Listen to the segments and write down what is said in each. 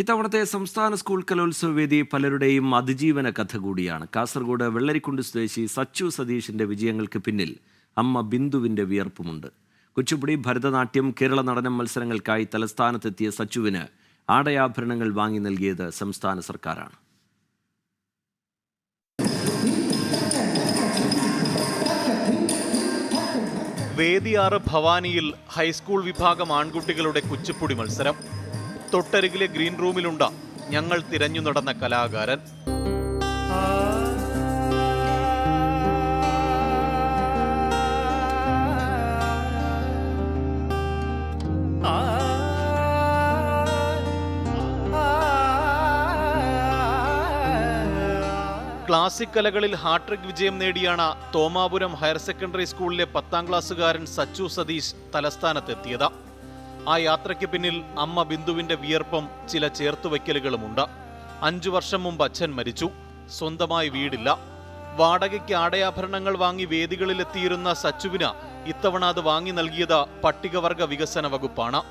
ഇത്തവണത്തെ സംസ്ഥാന സ്കൂൾ കലോത്സവ വേദി പലരുടെയും അതിജീവന കഥ കൂടിയാണ്. കാസർഗോഡ് വെള്ളരിക്കുണ്ട് സ്വദേശി സച്ചു സതീഷിന്റെ വിജയങ്ങൾക്ക് പിന്നിൽ അമ്മ ബിന്ദുവിന്റെ വിയർപ്പുമുണ്ട്. കുച്ചുപ്പുടി ഭരതനാട്യം കേരള നടനം മത്സരങ്ങൾക്കായി തലസ്ഥാനത്തെത്തിയ സച്ചുവിന് ആടയാഭരണങ്ങൾ വാങ്ങി നൽകിയത് സംസ്ഥാന സർക്കാരാണ്. വേദിയാറ് ഭവാനിയിൽ ഹൈസ്കൂൾ വിഭാഗം ആൺകുട്ടികളുടെ കുച്ചിപ്പുടി മത്സരം. തൊട്ടരികിലെ ഗ്രീൻ റൂമിലുണ്ട. ഞങ്ങൾ തിരഞ്ഞു നടന്ന കലാകാരൻ. ക്ലാസിക് കലകളിൽ ഹാട്രിക് വിജയം നേടിയാണ് തോമാപുരം ഹയർ സെക്കൻഡറി സ്കൂളിലെ പത്താം ക്ലാസ്സുകാരൻ സച്ചു സതീഷ് തലസ്ഥാനത്തെത്തിയത്. ആ യാത്രയ്ക്ക് പിന്നിൽ അമ്മ ബിന്ദുവിന്റെ വിയർപ്പും ചില ചേർത്തുവയ്ക്കലുകളുമുണ്ട് അഞ്ചു വർഷം മുമ്പ് അച്ഛൻ മരിച്ചു. സ്വന്തമായി വീടില്ല. വാടകയ്ക്ക് ആടയാഭരണങ്ങൾ വാങ്ങി വേദികളിലെത്തിയിരുന്ന സച്ചുവിന് ഇത്തവണ അത് വാങ്ങി നൽകിയത് പട്ടികവർഗ വികസന വകുപ്പാണ്.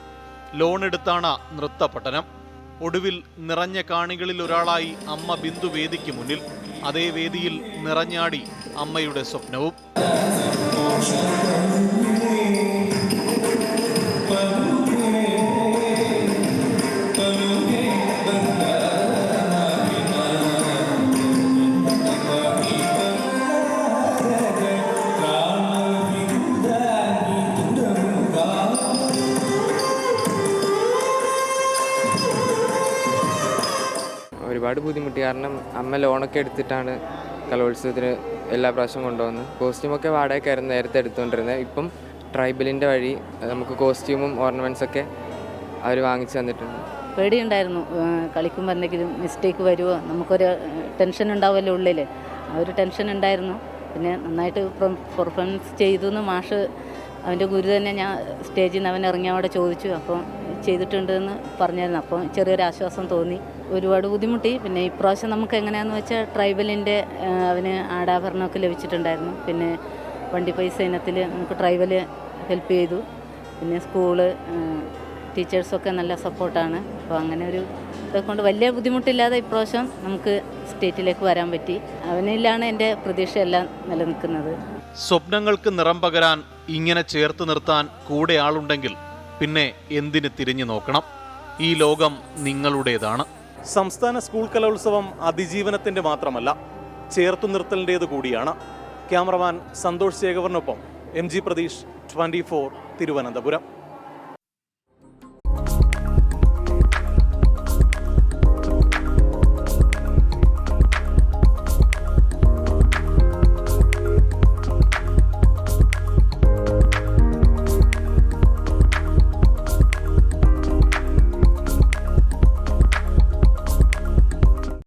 ലോൺ എടുത്താണ് നൃത്ത പഠനം. ഒടുവിൽ നിറഞ്ഞ കാണികളിൽ ഒരാളായി അമ്മ ബിന്ദു വേദിക്ക് മുന്നിൽ. അതേ വേദിയിൽ നിറഞ്ഞാടി അമ്മയുടെ സ്വപ്നവും. ഒരുപാട് ബുദ്ധിമുട്ടി. കാരണം അമ്മ ലോണൊക്കെ എടുത്തിട്ടാണ് കലോത്സവത്തിന് എല്ലാ പ്രാവശ്യവും കൊണ്ടുപോകുന്നത് കോസ്റ്റ്യൂമൊക്കെ വാടകയ്ക്കായിരുന്നു നേരത്തെ എടുത്തുകൊണ്ടിരുന്നത്. ഇപ്പം ട്രൈബലിന്റെ വഴി നമുക്ക് കോസ്റ്റ്യൂമും ഓർണമെന്റ്സ് ഒക്കെ അവർ വാങ്ങിച്ചു തന്നിട്ടുണ്ട്. പേടിയുണ്ടായിരുന്നു. കളിക്കുമ്പോൾ എന്തെങ്കിലും മിസ്റ്റേക്ക് വരുമോ നമുക്കൊരു ടെൻഷൻ ഉണ്ടാവുമല്ലോ ഉള്ളിൽ ആ ഒരു ടെൻഷൻ ഉണ്ടായിരുന്നു പിന്നെ നന്നായിട്ട് പെർഫോമൻസ് ചെയ്തു എന്ന് മാഷ് അവന്റെ ഗുരു തന്നെ ഞാൻ സ്റ്റേജിൽ നിന്ന് അവൻ ഇറങ്ങി അവിടെ ചോദിച്ചു. അപ്പം ചെയ്തിട്ടുണ്ടെന്ന് പറഞ്ഞായിരുന്നു. അപ്പം ചെറിയൊരു ആശ്വാസം തോന്നി. ഒരുപാട് ബുദ്ധിമുട്ടി. പിന്നെ ഇപ്രാവശ്യം നമുക്ക് എങ്ങനെയാണെന്ന് വെച്ചാൽ ട്രൈബലിന്റെ അവന് ആടാഭരണമൊക്കെ ലഭിച്ചിട്ടുണ്ടായിരുന്നു. പിന്നെ വണ്ടി പൈസ ഇനത്തിൽ നമുക്ക് ട്രൈബൽ ഹെൽപ്പ് ചെയ്തു. പിന്നെ സ്കൂൾ ടീച്ചേഴ്സൊക്കെ നല്ല സപ്പോർട്ടാണ്. അപ്പോൾ അങ്ങനെ ഒരു ഇതൊക്കെ വലിയ ബുദ്ധിമുട്ടില്ലാതെ ഇപ്രാവശ്യം നമുക്ക് സ്റ്റേറ്റിലേക്ക് വരാൻ പറ്റി. അവനിലാണ് എന്റെ പ്രതീക്ഷയെല്ലാം നിലനിൽക്കുന്നത്. സ്വപ്നങ്ങൾക്ക് നിറം പകരാൻ ഇങ്ങനെ ചേർത്ത് നിർത്താൻ കൂടെ ആളുണ്ടെങ്കിൽ പിന്നെ എന്തിന് തിരിഞ്ഞു നോക്കണം? ഈ ലോകം നിങ്ങളുടേതാണ്. സംസ്ഥാന സ്കൂൾ കലോത്സവം അതിജീവനത്തിന്റെ മാത്രമല്ല ചേർത്തു നിർത്തലിന്റേത് കൂടിയാണ്. Cameraman Santhosh ശേഖറിനൊപ്പം M G Pratheesh twenty Thiruvananthapuram.